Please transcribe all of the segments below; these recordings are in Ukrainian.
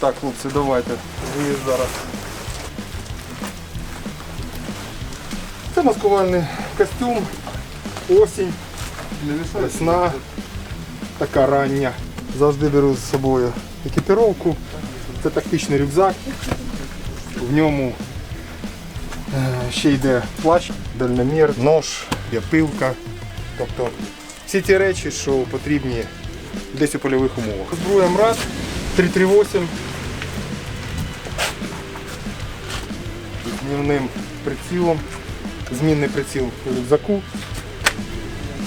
Так, хлопці, давайте. Ви зараз. Це маскувальний костюм, осінь, весна, така рання. Завжди беру з собою екіпіровку. Це тактичний рюкзак. В ньому е, ще йде плащ, дальномір, нож, пилка. Тобто всі ті речі, що потрібні десь у польових умовах. Зброя МРАД 338 днівним прицілом, змінний приціл у рюкзаку.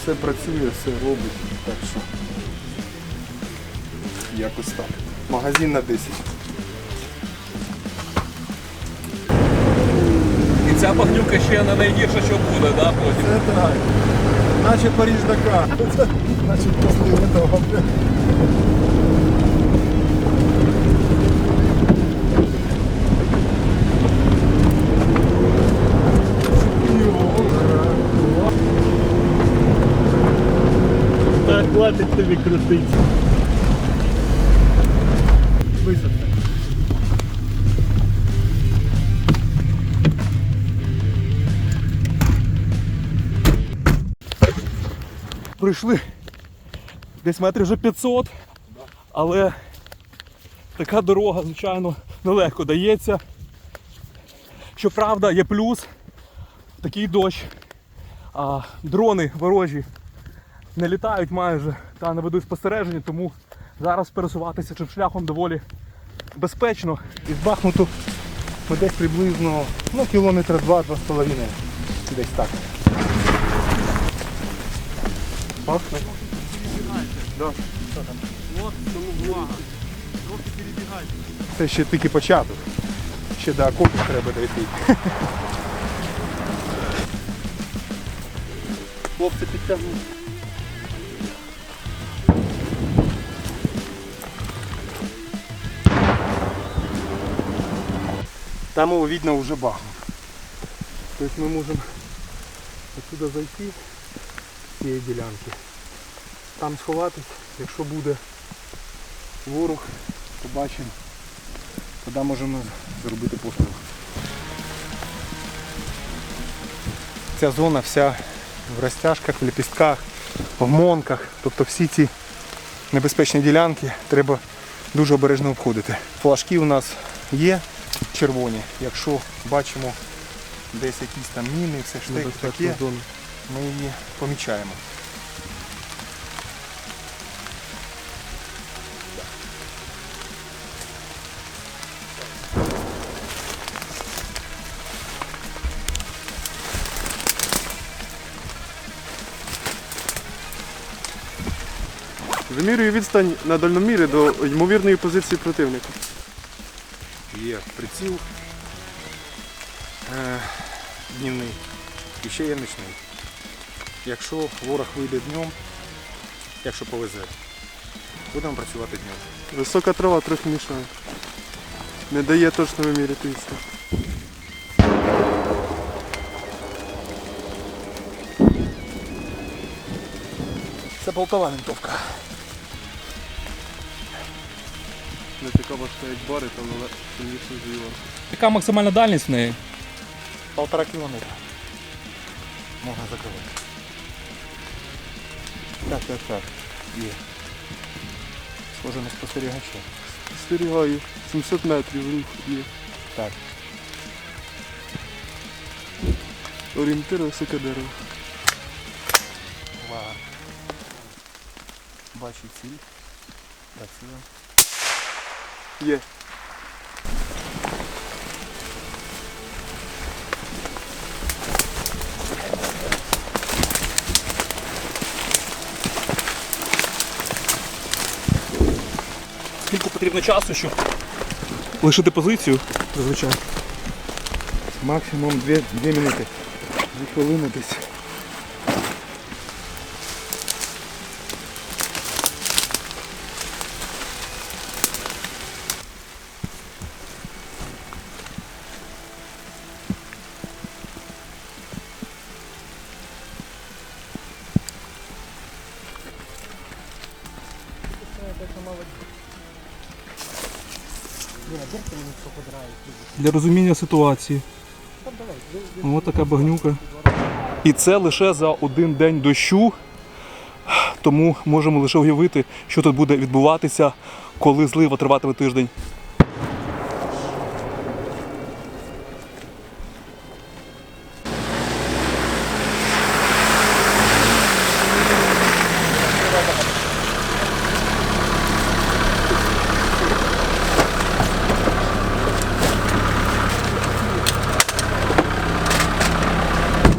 Все працює, все робить. Так що якось так. Магазин на 10. І ця багнюка ще не найгірше, що буде, да, потім. Це так. Наче Париж Дакар. Наче після этого. Так, хватить тобі крутить. Висадка. Прийшли десь метрів вже 500, але така дорога, звичайно, нелегко дається. Щоправда, є плюс, такий дощ, а дрони ворожі не літають майже та не ведуть спостереження, тому зараз пересуватися цим шляхом доволі безпечно. Із Бахмуту ми десь приблизно ну, кілометра два-два з половиною. Десь так. Пахне? Да. Це ще тільки початок. Ще до окопів треба дойти. Хлопці підтягнуть. Там его видно уже Бахмут. То есть мы можем отсюда зайти з цієї ділянки. Там сховатись, якщо буде ворог, побачимо, тоді можемо зробити постріл. Ця зона вся в розтяжках, в лепістках, в монках. Тобто всі ці небезпечні ділянки треба дуже обережно обходити. Флажки у нас є червоні. Якщо бачимо десь якісь там міни, все ж таки таке, ми її помічаємо. Замірюю відстань на дальномірі до ймовірної позиції противника. Є приціл е, днівний і ще є нічний. Якщо ворог вийде днем, якщо повезе, будемо працювати днем. Висока трава трохи мішає. Не дає точно виміряти відстань. Це болтова винтовка. Не така важка, як бари, там але сильніше з'їла. Яка максимальна дальність в неї? Полтора кілометра. Можна закривати. Так, так, так. Є. Схоже на спостерігача. Спостерігаю. 700 метрів рух є. Так. Орієнтир високе дерево. Увага. Бачу ціль. Працюємо. Є. Скільки потрібно часу, щоб лишити позицію? Зазвичай. Максимум 2, 2 минути. 2 хвилини десь. Для розуміння ситуації. Ось така багнюка. І це лише за один день дощу. Тому можемо лише уявити, що тут буде відбуватися, коли злива триватиме тиждень.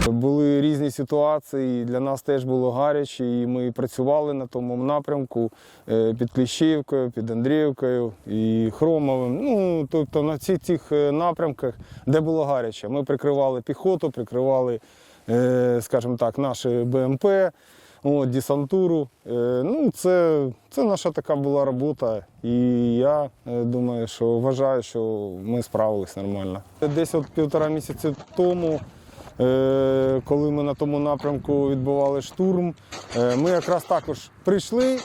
Були різні ситуації, для нас теж було гаряче, і ми працювали на тому напрямку е, під Кліщівкою, під Андріївкою і Хромовим. Ну, тобто на всіх цих е, напрямках, де було гаряче. Ми прикривали піхоту, прикривали, е, скажімо так, наші БМП, от, десантуру. Ну, це, це наша така була робота. І я думаю, що вважаю, що ми справились нормально. Десь от півтора місяці тому. Е, коли ми на тому напрямку відбували штурм. Е, Ми якраз також прийшли.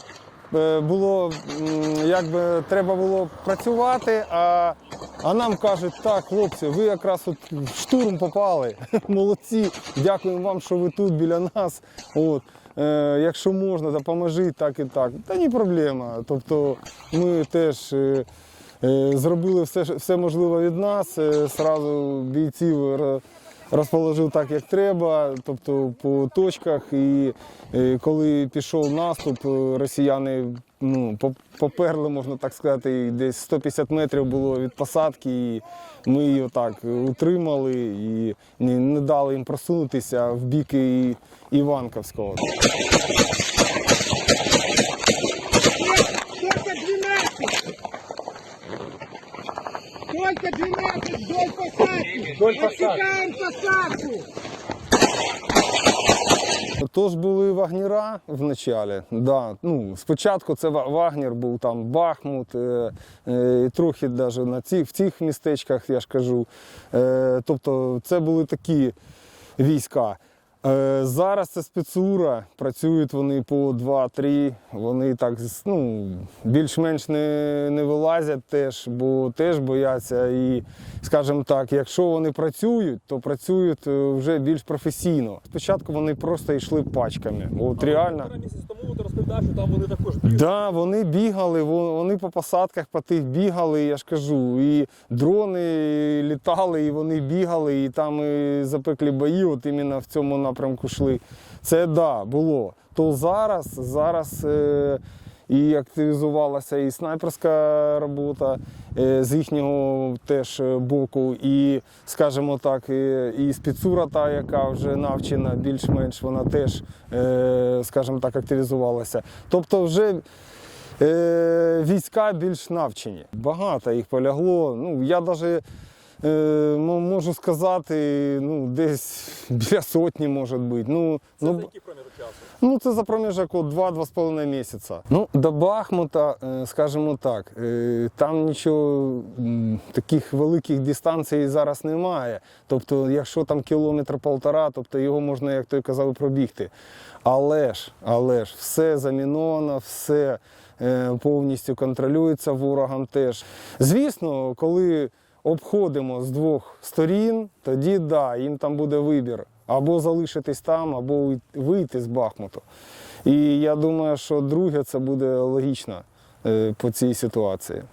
Е, Було якби треба було працювати, а, а нам кажуть, так, хлопці, ви якраз от в штурм попали. Молодці, дякуємо вам, що ви тут біля нас. От. Е, якщо можна, допоможіть так і так. Та ні проблема. Тобто ми теж. е, Зробили все, все можливе від нас. Сразу бійців розположив так, як треба, тобто по точках. І е, коли пішов наступ, е, росіяни ну, поперли, можна так сказати, і десь 150 метрів було від посадки. І ми її отак утримали і не, дали їм просунутися в бік Іванковського. Только 12! Только 12 вдоль посадки! Вдоль Отсекаем посадку! Тож були вагнера в началі. Да. Ну, спочатку це Ва- Вагнер був там Бахмут, е, е, трохи навіть на ці, в цих містечках, я ж кажу. Е, тобто це були такі війська. Е, зараз це спецура, працюють вони по 2-3, вони так ну, більш-менш не, не вилазять теж, бо теж бояться. І, скажімо так, якщо вони працюють, то працюють е, вже більш професійно. Спочатку вони просто йшли пачками. От реально. тому що там вони також Да, вони бігали, вони по посадках по тих бігали, я ж кажу, і дрони літали, і вони бігали, і там і запеклі бої, от іменно в цьому напрямку йшли. Це да, було. То зараз, зараз е, і активізувалася і снайперська робота е, з їхнього теж е, боку, і, скажімо так, і, і спецура та, яка вже навчена більш-менш, вона теж, е, скажімо так, активізувалася. Тобто вже е, війська більш навчені. Багато їх полягло. Ну, я навіть е, можу сказати, ну, десь біля сотні, може бути. Ну, ну, який проміжок часу? Ну, це за проміжок от 2-2,5 місяця. Ну, до Бахмута, е, скажімо так, е, там нічого таких великих дистанцій зараз немає. Тобто, якщо там кілометр полтора, тобто його можна, як той казав, пробігти. Але ж, але ж, все заміновано, все е, повністю контролюється ворогом теж. Звісно, коли обходимо з двох сторін, тоді да, їм там буде вибір. Або залишитись там, або вийти з Бахмуту. І я думаю, що друге це буде логічно е, по цій ситуації.